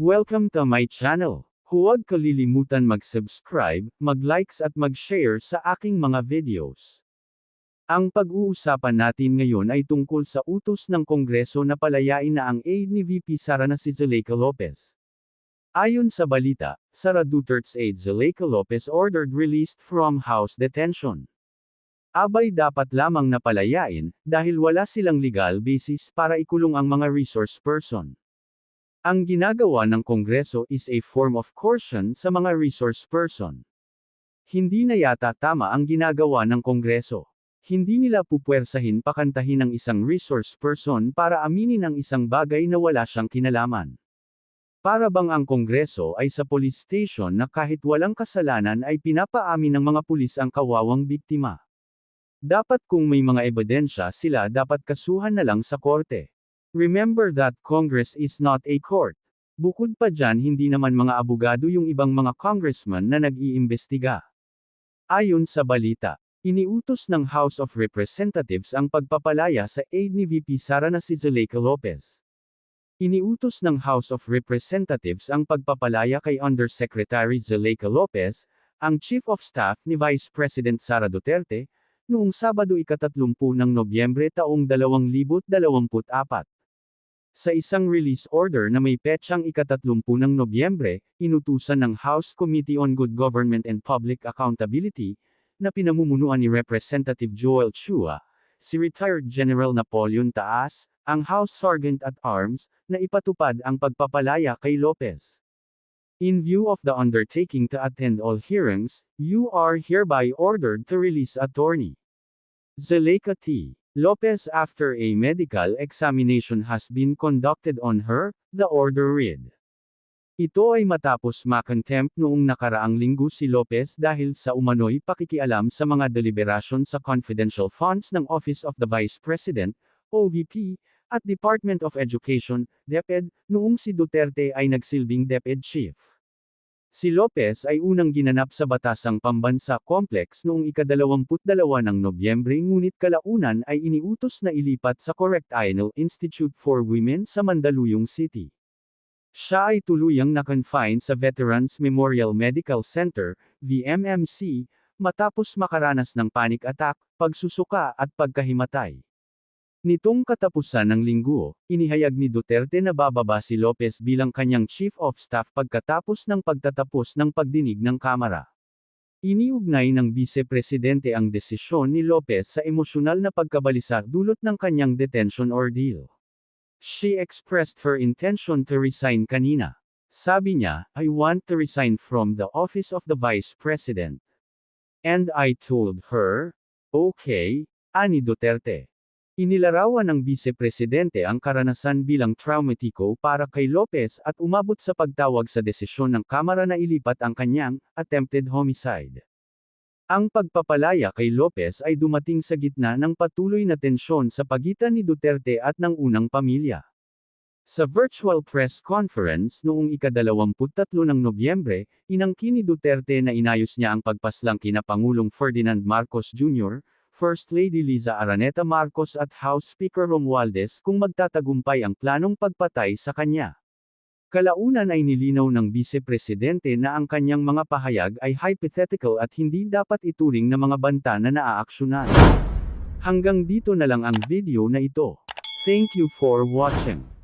Welcome to my channel. Huwag kalilimutan mag-subscribe, mag-likes at mag-share sa aking mga videos. Ang pag-uusapan natin ngayon ay tungkol sa utos ng Kongreso na palayain na ang aide ni VP Sara na si Zuleika Lopez. Ayon sa balita, Sara Duterte's aide Zuleika Lopez ordered released from house detention. Abay dapat lamang na palayain, dahil wala silang legal basis para ikulong ang mga resource person. Ang ginagawa ng Kongreso is a form of coercion sa mga resource person. Hindi na yata tama ang ginagawa ng Kongreso. Hindi nila pupwersahin pakantahin ang isang resource person para aminin ang isang bagay na wala siyang kinalaman. Para bang ang Kongreso ay sa police station na kahit walang kasalanan ay pinapaamin ng mga pulis ang kawawang biktima. Dapat kung may mga ebidensya sila dapat kasuhan na lang sa korte. Remember that Congress is not a court. Bukod pa dyan hindi naman mga abogado yung ibang mga congressman na nag-iimbestiga. Ayon sa balita, iniutos ng House of Representatives ang pagpapalaya sa aide ni VP Sara na si Zuleika Lopez. Iniutos ng House of Representatives ang pagpapalaya kay Undersecretary Zuleika Lopez, ang Chief of Staff ni Vice President Sara Duterte, noong Sabado ikatatlumpu ng Nobyembre taong 2024. Sa isang release order na may petsang ikatatlumpu ng Nobyembre, inutusan ng House Committee on Good Government and Public Accountability, na pinamumunuan ni Representative Joel Chua, si retired General Napoleon Taas, ang House Sergeant at Arms, na ipatupad ang pagpapalaya kay Lopez. In view of the undertaking to attend all hearings, you are hereby ordered to release attorney. Zuleika T. Lopez after a medical examination has been conducted on her, the order read. Ito ay matapos makontempt noong nakaraang linggo si Lopez dahil sa umano'y pakikialam sa mga deliberasyon sa confidential funds ng Office of the Vice President, OVP, at Department of Education, DepEd, noong si Duterte ay nagsilbing DepEd Chief. Si Lopez ay unang ginanap sa Batasang Pambansa Complex noong ikadalawamput-dalawa ng Nobyembre ngunit kalaunan ay iniutos na ilipat sa Correctional Institute for Women sa Mandaluyong City. Siya ay tuluyang na-confine sa Veterans Memorial Medical Center, VMMC, matapos makaranas ng panic attack, pagsusuka at pagkahimatay. Nitong katapusan ng linggo, inihayag ni Duterte na bababa si Lopez bilang kanyang Chief of Staff pagkatapos ng pagtatapos ng pagdinig ng Kamara. Iniugnay ng Vice Presidente ang desisyon ni Lopez sa emosyonal na pagkabalisa dulot ng kanyang detention ordeal. She expressed her intention to resign kanina. Sabi niya, I want to resign from the office of the Vice President. And I told her, okay, ani Duterte. Inilarawan ng Vice Presidente ang karanasan bilang traumatiko para kay Lopez at umabot sa pagtawag sa desisyon ng Kamara na ilipat ang kanyang attempted homicide. Ang pagpapalaya kay Lopez ay dumating sa gitna ng patuloy na tensyon sa pagitan ni Duterte at ng unang pamilya. Sa virtual press conference noong ikadalawamput-tatlo ng Nobyembre, inangkin ni Duterte na inayos niya ang pagpaslang kina Pangulong Ferdinand Marcos Jr., First Lady Liza Araneta Marcos at House Speaker Romualdez kung magtatagumpay ang planong pagpatay sa kanya. Kalaunan ay nilinaw ng Vice Presidente na ang kanyang mga pahayag ay hypothetical at hindi dapat ituring na mga banta na naaaksyonan. Hanggang dito na lang ang video na ito. Thank you for watching.